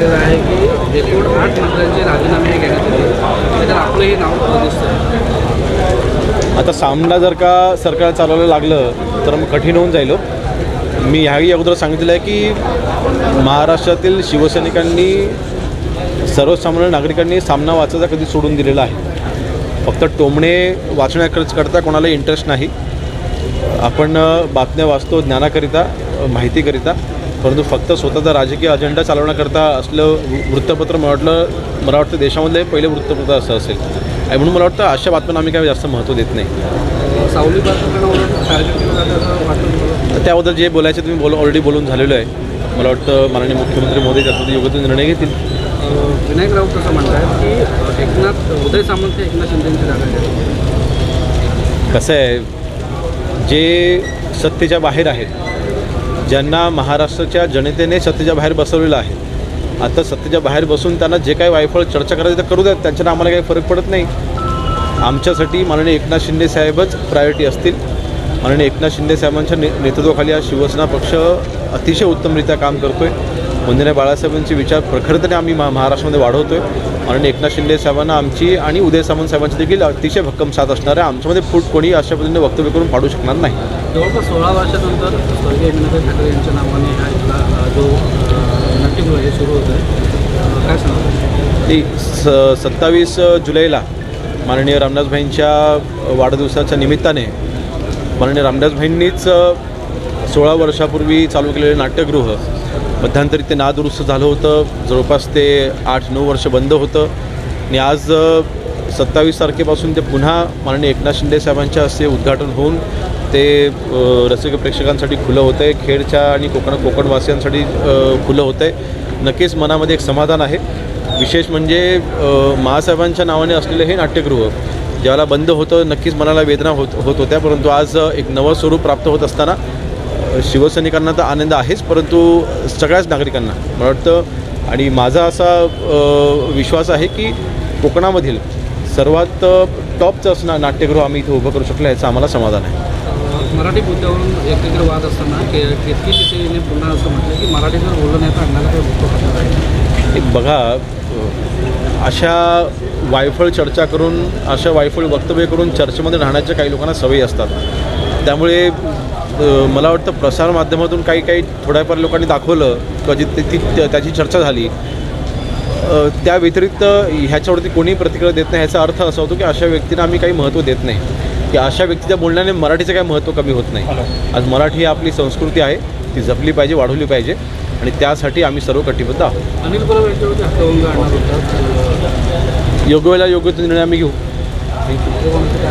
आहे की एकूण आठ मंत्र्यांचे राजीनामे घेण्यात आले. त्याच्यात आपलंही नाव दिसतं आता सामना जर का सरकार चालवायला लागलं तर मग कठीण होऊन जाईल हो. मी ह्याही अगोदर सांगितलं आहे की महाराष्ट्रातील शिवसैनिकांनी सर्वसामान्य नागरिकांनी सामना वाचायचा कधी सोडून दिलेला आहे. फक्त टोमणे वाचण्याकरता कोणाला इंटरेस्ट नाही. आपण बातम्या वाचतो ज्ञानाकरिता माहितीकरिता. परंतु फक्त स्वतःचा राजकीय अजेंडा चालवण्याकरता असलं वृत्तपत्र मला वाटलं मला वाटतं देशामधलं पहिलं वृत्तपत्र असं असेल. आणि म्हणून मला वाटतं अशा बातम्यांना आम्ही काही जास्त महत्त्व देत नाही. सावली त्याबद्दल जे बोलायचे तुम्ही बोल ऑलरेडी बोलून झालेलो आहे. मला वाटतं माननीय मुख्यमंत्री मोदी त्याबद्दल योग्य ते निर्णय घेतील. विनायक राऊत असं म्हणतात की एकनाथ उदय सामंत एकनाथ शिंदेची जागा कसं आहे जे सत्तेच्या बाहेर आहेत ज्यांना महाराष्ट्राच्या जनतेने सत्तेच्या बाहेर बसवलेलं आहे. आता सत्तेच्या बाहेर बसून त्यांना जे काही वायफळ चर्चा करायची तर करू द्यात त्यांच्यानं आम्हाला काही फरक पडत नाही. आमच्यासाठी माननीय एकनाथ शिंदे साहेबच प्रायोरिटी असतील. माननीय एकनाथ शिंदे साहेबांच्या ने नेतृत्वाखाली हा शिवसेना पक्ष अतिशय उत्तमरित्या काम करतो आहे वंदना बाळासाहेबांचे विचार प्रखरतेने आम्ही महा महाराष्ट्रामध्ये वाढवतो आहे माननीय एकनाथ शिंदे साहेबांना आमची आणि उदय सामंत साहेबांची देखील अतिशय भक्कम साथ असणार आहे. आमच्यामध्ये फूट कोणी अशा पद्धतीने वक्तव्य करून पाडू शकणार नाही. जवळपास सोळा वर्षानंतर स्वर्गीय मीनाताई ठाकरे यांच्या नावाने हा इथला जो नाट्यगृह हे सुरू होतं आहे. काय सांगतो ती स सत्तावीस जुलैला माननीय रामदासभाईंच्या वाढदिवसाच्या निमित्ताने माननीय रामदासभाईंनीच सोळा वर्षापूर्वी चालू केलेले नाट्यगृह मध्यंतरी ते नादुरुस्त झालं होतं. जवळपास ते आठ नऊ वर्ष बंद होतं. आणि आज सत्तावीस तारखेपासून ते पुन्हा माननीय एकनाथ शिंदे साहेबांच्या हस्ते उद्घाटन होऊन ते रसिक प्रेक्षकांसाठी खुलं होतं आहे खेडच्या आणि कोकण कोकणवासियांसाठी खुलं होतं आहे नक्कीच मनामध्ये एक समाधान आहे. विशेष म्हणजे महासाहेबांच्या नावाने असलेलं हे नाट्यगृह ज्याला बंद होतं नक्कीच मनाला वेदना होत होत होत्या. परंतु आज एक नवं स्वरूप प्राप्त होत असताना शिवसैनिकांना तर आनंद आहेच परंतु सगळ्याच नागरिकांना मला वाटतं आणि माझा असा विश्वास आहे की कोकणामधील सर्वात टॉपचं असं ना नाट्यगृह आम्ही इथे उभं करू शकलो याचं आम्हाला समाधान आहे. मराठी मुद्द्यावरून एकत्र वाद असताना के केतकी तिथे पुन्हा असं म्हटलं की मराठी जर बोललं नाही तर अण्णाला काही बघा अशा वायफळ चर्चा करून अशा वायफळ वक्तव्य करून चर्चेमध्ये राहण्याच्या काही लोकांना सवयी असतात. त्यामुळे मला वाटतं प्रसारमाध्यमातून काही काही थोड्याफार लोकांनी दाखवलं कधी ती ती- त्याची चर्चा झाली. त्या व्यतिरिक्त ह्याच्यावरती कोणी प्रतिक्रिया देत नाही ह्याचा अर्थ असा होतो की अशा व्यक्तींना आम्ही काही महत्त्व देत नाही. की अशा व्यक्तीच्या बोलण्याने मराठीचं काही महत्त्व कमी होत नाही. आज मराठी ही आपली संस्कृती आहे ती जपली पाहिजे वाढवली पाहिजे आणि त्यासाठी आम्ही सर्व कटिबद्ध आहोत. अनिल योग्य वेळेला योग्य तो निर्णय आम्ही घेऊ. थँक्यू.